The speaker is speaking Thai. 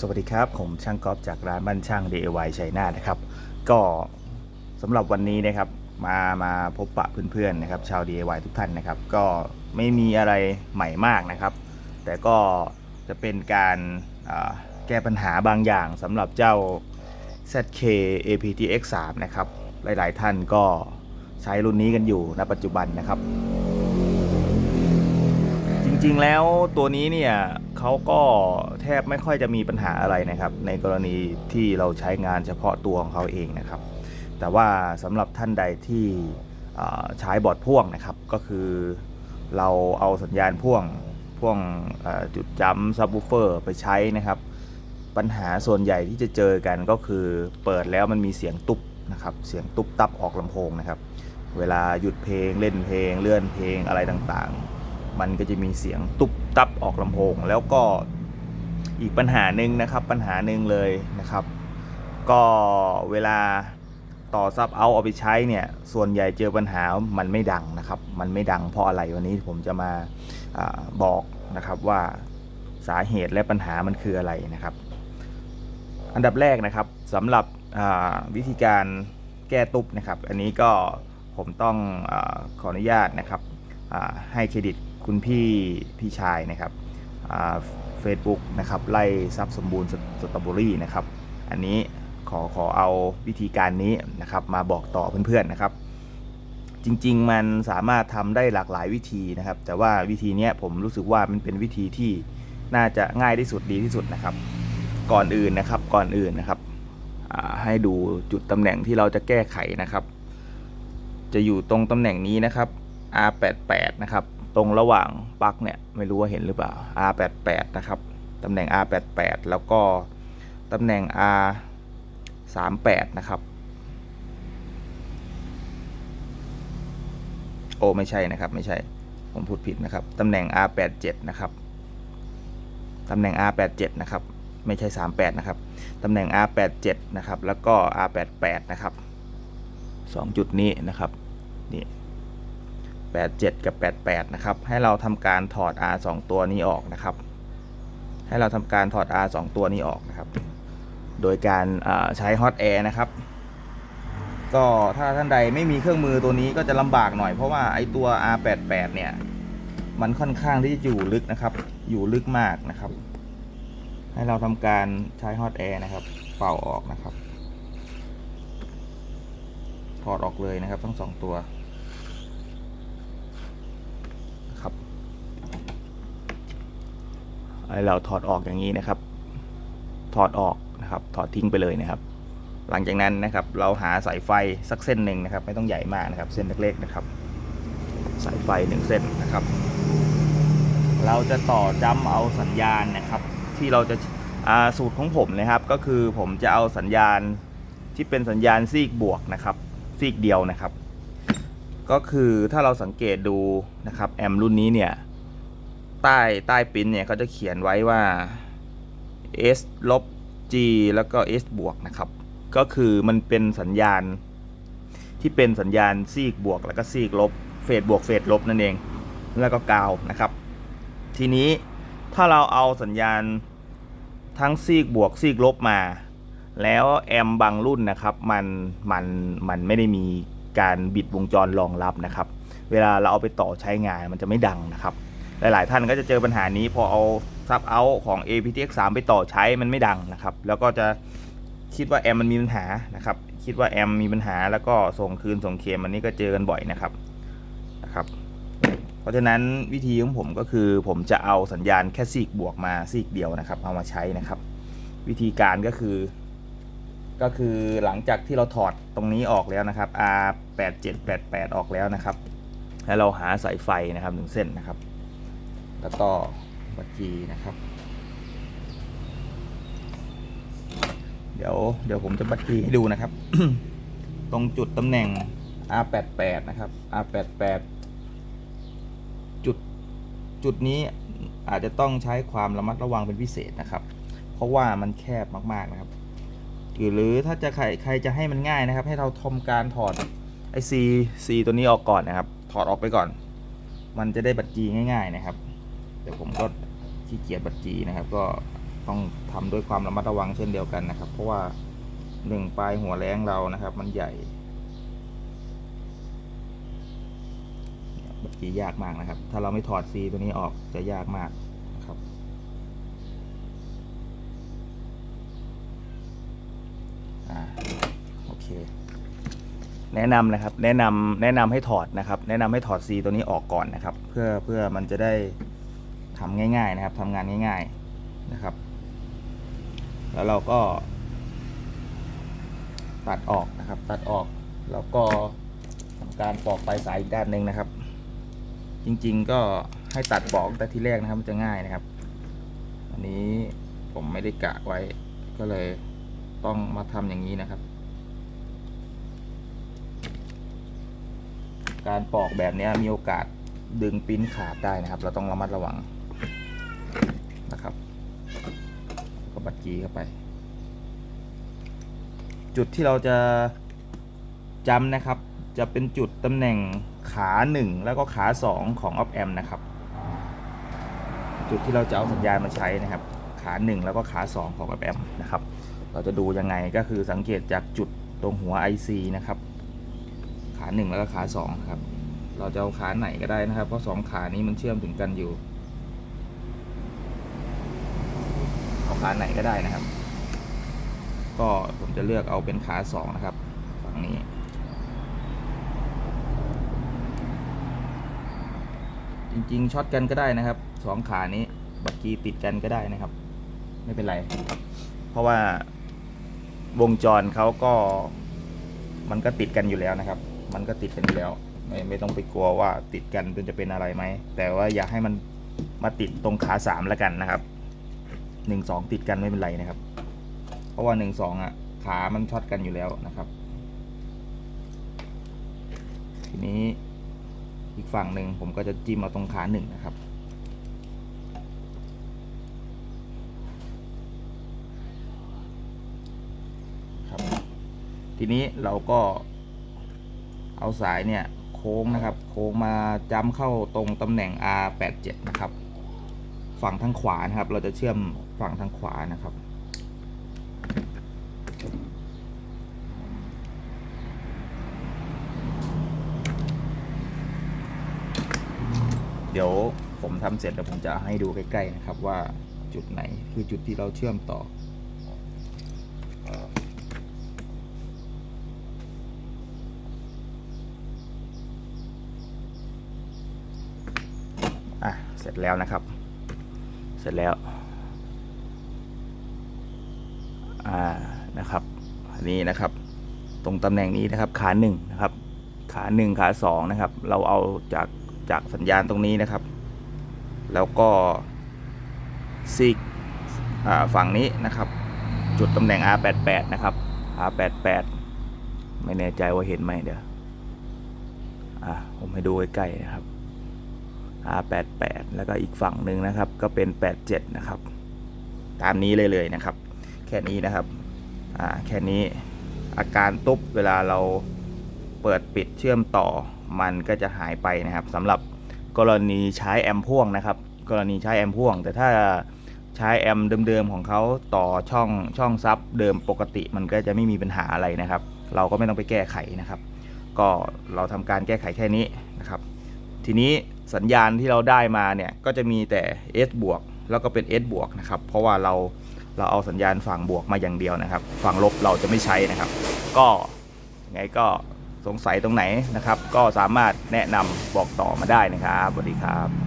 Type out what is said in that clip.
สวัสดีครับ ผมช่างกอล์ฟจากร้านบ้านช่าง DIY ชัยนาทนะครับ ก็สำหรับวันนี้นะครับมามาพบปะเพื่อนๆนะครับ ชาว DIY ทุกท่านนะครับ ก็ไม่มีอะไรใหม่มากนะครับ แต่ก็จะเป็นการแก้ปัญหาบางอย่างสำหรับเจ้า ZK APTX 3นะครับ หลายๆท่านก็ใช้รุ่นนี้กันอยู่ณปัจจุบันนะครับ จริงๆแล้วตัวนี้เนี่ย เขาก็แทบไม่ค่อยจะมีปัญหาอะไรนะครับ ในกรณีที่เราใช้งานเฉพาะตัวของเขาเองนะครับ แต่ว่าสำหรับท่านใดที่ใช้บอร์ดพ่วงนะครับ ก็คือเราเอาสัญญาณพ่วงพ่วงจุดจัมซับวูเฟอร์ไปใช้นะครับ ปัญหาส่วนใหญ่ที่จะเจอกันก็คือเปิดแล้วมันมีเสียงตุ๊บนะครับ เสียงตุ๊บตับออกลำโพงนะครับ เวลาหยุดเพลงเล่นเพลงเลื่อนเพลงอะไรต่างๆ มันก็จะมีเสียงตุบตับออกลำโพง แล้วก็อีกปัญหาหนึ่งนะครับ ปัญหาหนึ่งเลยนะครับ ก็เวลาต่อซับเอาเอาไปใช้เนี่ย ส่วนใหญ่เจอปัญหามันไม่ดังนะครับ มันไม่ดังเพราะอะไรวันนี้ผมจะมาอาบอกนะครับว่าสาเหตุและปัญหามันคืออะไรนะครับ อันดับแรกนะครับสำหรับวิธีการแก้ตุบนะครับ อันนี้ก็ผมต้องอขออนุญาตนะครับให้เครดิต คุณพี่พี่ชายนะครับเฟซบุ๊กนะครับไล่ซับสมบูรณ์สตรอเบอรี่นะครับ อันนี้ขอขอเอาวิธีการนี้นะครับมาบอกต่อเพื่อนๆนะครับ จริงๆมันสามารถทำได้หลากหลายวิธีนะครับ แต่ว่าวิธีนี้ผมรู้สึกว่ามันเป็นวิธีที่น่าจะง่ายที่สุดดีที่สุดนะครับ ก่อนอื่นนะครับก่อนอื่นนะครับให้ดูจุดตำแหน่งที่เราจะแก้ไขนะครับ จะอยู่ตรงตำแหน่งนี้นะครับ R88 นะครับ ตรงระหว่างปลั๊กเนี่ยไม่รู้ว่าเห็นหรือเปล่า R88 นะครับตำแหน่ง R88 แล้วก็ตำแหน่ง R38 นะครับ โอ้ไม่ใช่นะครับไม่ใช่ผมพูดผิดนะครับตำแหน่ง R87 นะครับตำแหน่ง R87 นะครับไม่ใช่ 38 นะครับตำแหน่ง R87 นะครับแล้วก็ R88 นะครับ2จุดนี้นะครับนี่ 87 กับ 88 นะครับ ให้เราทำการถอด R 2 ตัวนี้ออกนะครับ ให้เราทำการถอด R 2 ตัวนี้ออกนะครับ โดยการใช้ Hot Air นะครับ ก็ถ้าท่านใดไม่มีเครื่องมือตัวนี้ก็จะลำบากหน่อยเพราะว่าไอตัว R88 เนี่ย มันค่อนข้างที่จะอยู่ลึกนะครับ อยู่ลึกมากนะครับ ให้เราทำการใช้ฮอตแอร์นะครับ เป่าออกนะครับ ถอดออกเลยนะครับทั้งสองตัวครับให้ เราถอดออกอย่างนี้นะครับ ถอดออกนะครับ ถอดทิ้งไปเลยนะครับ หลังจากนั้นนะครับ เราหาสายไฟสักเส้นหนึ่งนะครับ ไม่ต้องใหญ่มากนะครับ เส้นเล็กๆนะครับ สายไฟหนึ่งเส้นนะครับ เราจะต่อจ้ำเอาสัญญาณนะครับ ที่เราจะาสูตรของผมนะครับ ก็คือผมจะเอาสัญญาณที่เป็นสัญญาณซีกบวกนะครับซีกเดียวนะครับ ก็คือถ้าเราสังเกตดูนะครับแอมรุ่นนี้เนี่ย ใต้ใต้ปิ้นเนี่ยเขาจะเขียนไว้ว่า S ลบ G แล้วก็ S บวกนะครับ ก็คือมันเป็นสัญญาณ ที่เป็นสัญญาณซีกบวก แล้วก็ซีกลบเฟสบวกเฟสลบนั่นเอง แล้วก็กาวนะครับ ทีนี้ถ้าเราเอาสัญญาณทั้งซีกบวกซีกลบมา แล้วแอมบางรุ่นนะครับ มันมันมันไม่ได้มีการบิดวงจรรองรับนะครับ เวลาเราเอาไปต่อใช้งานมันจะไม่ดังนะครับ หลาย ๆ ท่านก็จะเจอปัญหานี้พอเอาซับเอาของ APTX 3 ไปต่อใช้มันไม่ดังนะครับ แล้วก็จะคิดว่าแอมมันมีปัญหานะครับ คิดว่าแอมมีปัญหาแล้วก็ส่งคืนส่งเคมอันนี้ก็เจอกันบ่อยนะครับนะครับ เพราะฉะนั้นวิธีของผมก็คือผมจะเอาสัญญาณแค่ซีกบวกมาซีกเดียวนะครับ เอามาใช้นะครับ วิธีการก็คือ ก็คือหลังจากที่เราถอดตรงนี้ออกแล้วนะครับ R 8 7 8 8 ออกแล้วนะครับ แล้วเราหาสายไฟนะครับหนึ่งเส้นนะครับ แล้วก็บัตรจีนะครับ เดี๋ยวเดี๋ยวผมจะบัตรจีให้ดูนะครับ ตรงจุดตำแหน่ง R 8 8 นะครับ R 8 8 จุดจุดนี้อาจจะต้องใช้ความระมัดระวังเป็นพิเศษนะครับ เพราะว่ามันแคบมากๆนะครับหรือถ้าจะใครใครจะให้มันง่ายนะครับ ให้เราทำการถอดไอซีซีตัวนี้ออกก่อนนะครับ ถอดออกไปก่อน มันจะได้บัตรจีง่าย ๆ นะครับ เดี๋ยวผมก็ขี้เกียจบัตรจีนะครับ ก็ต้องทำด้วยความระมัดระวังเช่นเดียวกันนะครับ เพราะว่าหนึ่งปลายหัวแรงเรานะครับ มันใหญ่เมื่อกี้ยากมากนะครับ ถ้าเราไม่ถอดซีตัวนี้ออกจะยากมากนะครับอ่าโอเคแนะนำนะครับ แนะนำแนะนำให้ถอดนะครับ แนะนำให้ถอดซีตัวนี้ออกก่อนนะครับ เพื่อเพื่อมันจะได้ ทำง่าย ๆ นะครับทำงานง่าย ๆนะครับ แล้วเราก็ ตัดออกนะครับ ตัดออกแล้วก็ทำการปอกปลายสายอีกด้านหนึ่งนะครับ จริงๆก็ให้ตัดปอกแต่ที่แรกนะครับมันจะง่ายนะครับ อันนี้ผมไม่ได้กะไว้ก็เลยต้องมาทำอย่างนี้นะครับ การปอกแบบนี้มีโอกาสดึงปิ้นขาดได้นะครับ เราต้องระมัดระวัง นะครับก็บัดกีเข้าไป จุดที่เราจะจำนะครับ จะเป็นจุดตำแหน่งขา 1 แล้วก็ขา 2 ของ op amp นะครับ จุดที่เราจะเอาสัญญาณมาใช้นะครับ ขา 1 แล้วก็ขา 2 ของ op amp นะครับ เราจะดูยังไงก็คือสังเกตจากจุดตรงหัว IC นะครับ ขา 1 แล้วก็ขา2ครับเราจะเอาขาไหนก็ได้นะครับ เพราะ 2 ขานี้มันเชื่อมถึงกันอยู่ เอาขาไหนก็ได้นะครับ ก็ผมจะเลือกเอาเป็นขา2นะครับฝั่งนี้จริงๆช็อตกันก็ได้นะครับสองขานี้บักกีติดกันก็ได้นะครับ ไม่เป็นไร เพราะว่าวงจรเขาก็ มันก็ติดกันอยู่แล้วนะครับ มันก็ติดกันอยู่แล้ว ไม่ไม่ต้องไปกลัวว่าติดกันจนจะเป็นอะไรไหมแต่ว่าอยากให้มันมาติดตรงขาสามแล้วกันนะครับ หนึ่งสองติดกันไม่เป็นไรนะครับ เพราะว่าหนึ่งสองอะขามันช็อตกันอยู่แล้วนะครับ ทีนี้อีกฝั่งหนึ่งผมก็จะจิ้มเอาตรงขาหนึ่งนะครับ ครับ ทีนี้เราก็เอาสายเนี่ยโค้งนะครับ โค้งมาจ้ำเข้าตรงตำแหน่ง R87 นะครับ ฝั่งทางขวานะครับ เราจะเชื่อมฝั่งทางขวานะครับ เดี๋ยวผมทำเสร็จแล้วผมจะให้ดูใกล้ๆนะครับว่าจุดไหนคือจุดที่เราเชื่อมต่ออะเสร็จแล้วนะครับ ร็จแล้ว อ่า นะครับอันนี้นะครับ ตรงตำแหน่งนี้นะครับ ขาหนึ่งนะครับ ขาหนึ่งขาสองนะครับ เราเอาจากจากสัญญาณตรงนี้นะครับ แล้วก็ซีกฝั่งนี้นะครับ จุดตำแหน่ง R88 นะครับ R88 ไม่แน่ใจว่าเห็นไหมเดี๋ยว อะ ผมให้ดูใกล้ๆนะครับ R88 แล้วก็อีกฝั่งหนึ่งนะครับ ก็เป็น 87 นะครับ ตามนี้เลยเลยนะครับ แค่นี้นะครับอ่าแค่นี้อาการตุ๊บเวลาเราเปิดปิดเชื่อมต่อมันก็จะหายไปนะครับสำหรับกรณีใช้แอมพ่วงนะครับ กรณีใช้แอมพ่วง แต่ถ้าใช้แอมเดิมๆของเขาต่อช่องช่องซับเดิมปกติมันก็จะไม่มีปัญหาอะไรนะครับ เราก็ไม่ต้องไปแก้ไขนะครับ ก็เราทำการแก้ไขแค่นี้นะครับ ทีนี้ สัญญาณที่เราได้มาเนี่ยก็จะมีแต่ S บวกแล้วก็เป็น S บวกนะครับ เพราะว่าเราเราเอาสัญญาณฝั่งบวกมาอย่างเดียวนะครับ ฝั่งลบเราจะไม่ใช้นะครับ ก็ยังไงก็สงสัยตรงไหนนะครับ ก็สามารถแนะนำบอกต่อมาได้นะครับสวัสดีครับ